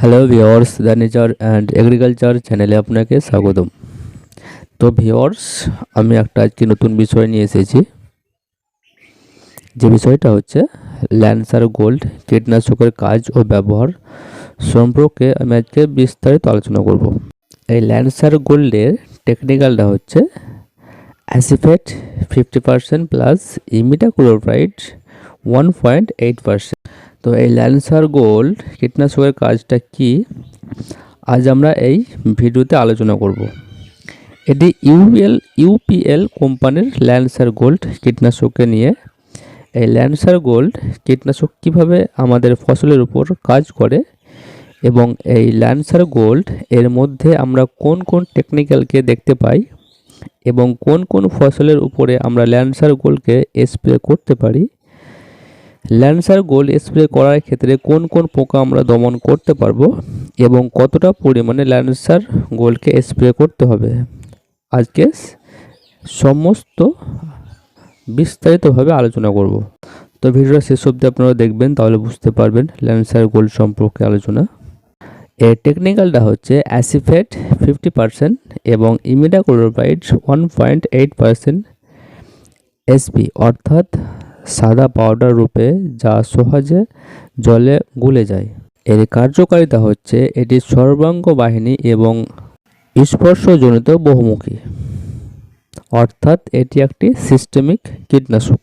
Hello viewers the nature and agriculture চ্যানেলে আপনাকে স্বাগতম। তো ভিওর্স আমি একটা আজকে নতুন বিষয় নিয়ে এসেছি। যে বিষয়টা হচ্ছে ল্যান্সার গোল্ড কীটনাশকের কাজ ও ব্যবহার সম্পর্কে আমি আজকে বিস্তারিত আলোচনা করব। এই ল্যান্সার গোল্ডের টেকনিক্যালটা হচ্ছে acephate fifty percent plus imidacloprid one point eight percent তো এই ল্যান্সার গোল্ড কীটনাশকের কাজটা কি? আজ আমরা এই ভিডিওতে আলোচনা করব। এটি ইউএল ইউপিএল কোম্পানির ল্যান্সার গোল্ড কীটনাশককে নিয়ে। এই ল্যান্সার গোল্ড কীটনাশক কীভাবে আমাদের ফসলের উপর কাজ করে এবং এই ল্যান্সার গোল্ড এর মধ্যে আমরা কোন কোন টেকনিক্যালকে দেখতে পাই এবং কোন কোন ফসলের উপরে আমরা ল্যান্সার গোল্ডকে স্প্রে করতে পারি ল্যান্সার গোল্ড স্প্রে করার ক্ষেত্রে কোন কোন পোকা আমরা দমন করতে পারব এবং কতটা পরিমাণে ল্যান্সার গোল্ডকে স্প্রে করতে হবে? আজকে সমস্ত বিস্তারিতভাবে আলোচনা করব। তো ভিডিওটা শেষ অবধি আপনারা দেখবেন, তাহলে বুঝতে পারবেন ল্যান্সার গোল্ড সম্পর্কে আলোচনা। এর টেকনিক্যালটা হচ্ছে অ্যাসিফেট ফিফটি পার্সেন্ট এবং imidacloprid one point eight percent SP অর্থাৎ সাদা পাউডার রূপে যা সহজে জলে গুলে যায়। এর কার্যকারিতা হচ্ছে এটি সর্বাঙ্গ বাহিনী এবং স্পর্শজনিত বহুমুখী। অর্থাৎ এটি একটি সিস্টেমিক কীটনাশক।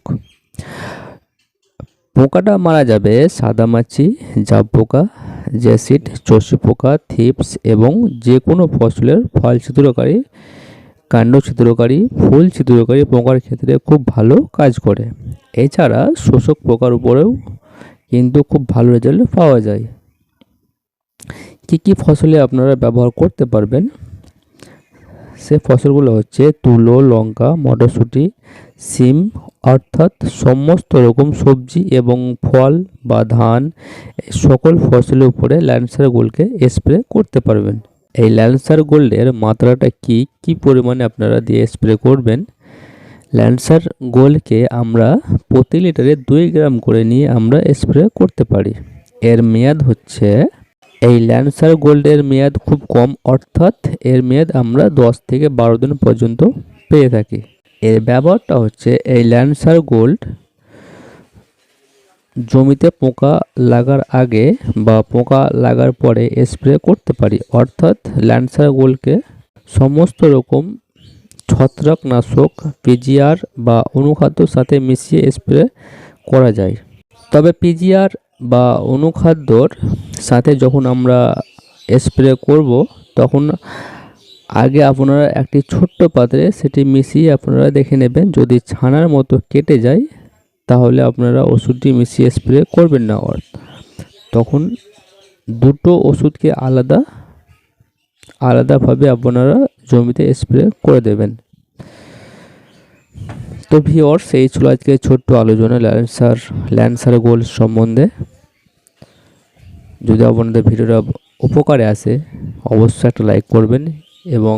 পোকাটা মারা যাবে সাদামাছি জাব পোকা জ্যাসিড চষি পোকা, থিপস এবং যে কোনো ফসলের ফল ছিদ্রকারী কাণ্ড ছিদ্রকারী, ফুল ছিদ্রকারী পোকার ক্ষেত্রে খুব ভালো কাজ করে। এছাড়া শোষক পোকার উপরেও কিন্তু খুব ভালো রেজাল্ট পাওয়া যায়। কী কী ফসলে আপনারা ব্যবহার করতে পারবেন? সে ফসলগুলো হচ্ছে তুলো, লঙ্কা, মটরশুঁটি, সিম, অর্থাৎ সমস্ত রকম সবজি এবং ফল বা ধান সকল ফসলের উপরে ল্যান্সার গোল্ডকে স্প্রে করতে পারবেন। এই ল্যান্সার গোল্ডের মাত্রাটা কি? কি পরিমাণে আপনারা দিয়ে স্প্রে করবেন? ল্যান্সার গোল্ডকে আমরা প্রতি লিটারে দুই গ্রাম করে নিয়ে আমরা স্প্রে করতে পারি। এর মেয়াদ হচ্ছে, এই ল্যান্সার গোল্ডের মেয়াদ খুব কম, অর্থাৎ এর মেয়াদ আমরা দশ থেকে বারো দিন পর্যন্ত পেয়ে থাকি। এর ব্যবহারটা হচ্ছে এই ল্যান্সার গোল্ড জমিতে পোকা লাগার আগে বা পোকা লাগার পরে স্প্রে করতে পারি। অর্থাৎ ল্যান্সার গোলকে সমস্ত রকম ছত্রাকনাশক পিজিআর বা অনুখাদ্যর সাথে মিশিয়ে স্প্রে করা যায়। তবে পিজিআর বা অনুখাদ্যর সাথে যখন আমরা স্প্রে করব, তখন আগে আপনারা একটি ছোট্ট পাত্রে সেটি মিশিয়ে আপনারা দেখে নেবেন। যদি ছানার মতো কেটে যায় তাহলে আপনারা ওষুধটি মিশিয়ে স্প্রে করবেন না তখন দুটো ওষুধকে আলাদা, আলাদাভাবে আপনারা জমিতে স্প্রে করে দেবেন। তো ভিওর্স এই ছিল আজকে ছোট্ট আলোচনা ল্যান্সার ল্যান্সার গোল সম্বন্ধে। যদি আপনাদের ভিডিওটা উপকারে আসে, অবশ্যই একটা লাইক করবেন এবং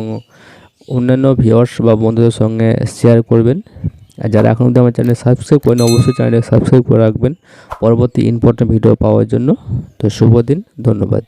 অন্যান্য ভিওর্স বা বন্ধুদের সঙ্গে শেয়ার করবেন। আর যারা এখন অবধি আমার চ্যানেল সাবস্ক্রাইব করেন অবশ্যই চ্যানেলে সাবস্ক্রাইব করে রাখবেন। পরবর্তী ইম্পর্টেন্ট ভিডিও পাওয়ার জন্য। তো শুভ দিন, ধন্যবাদ।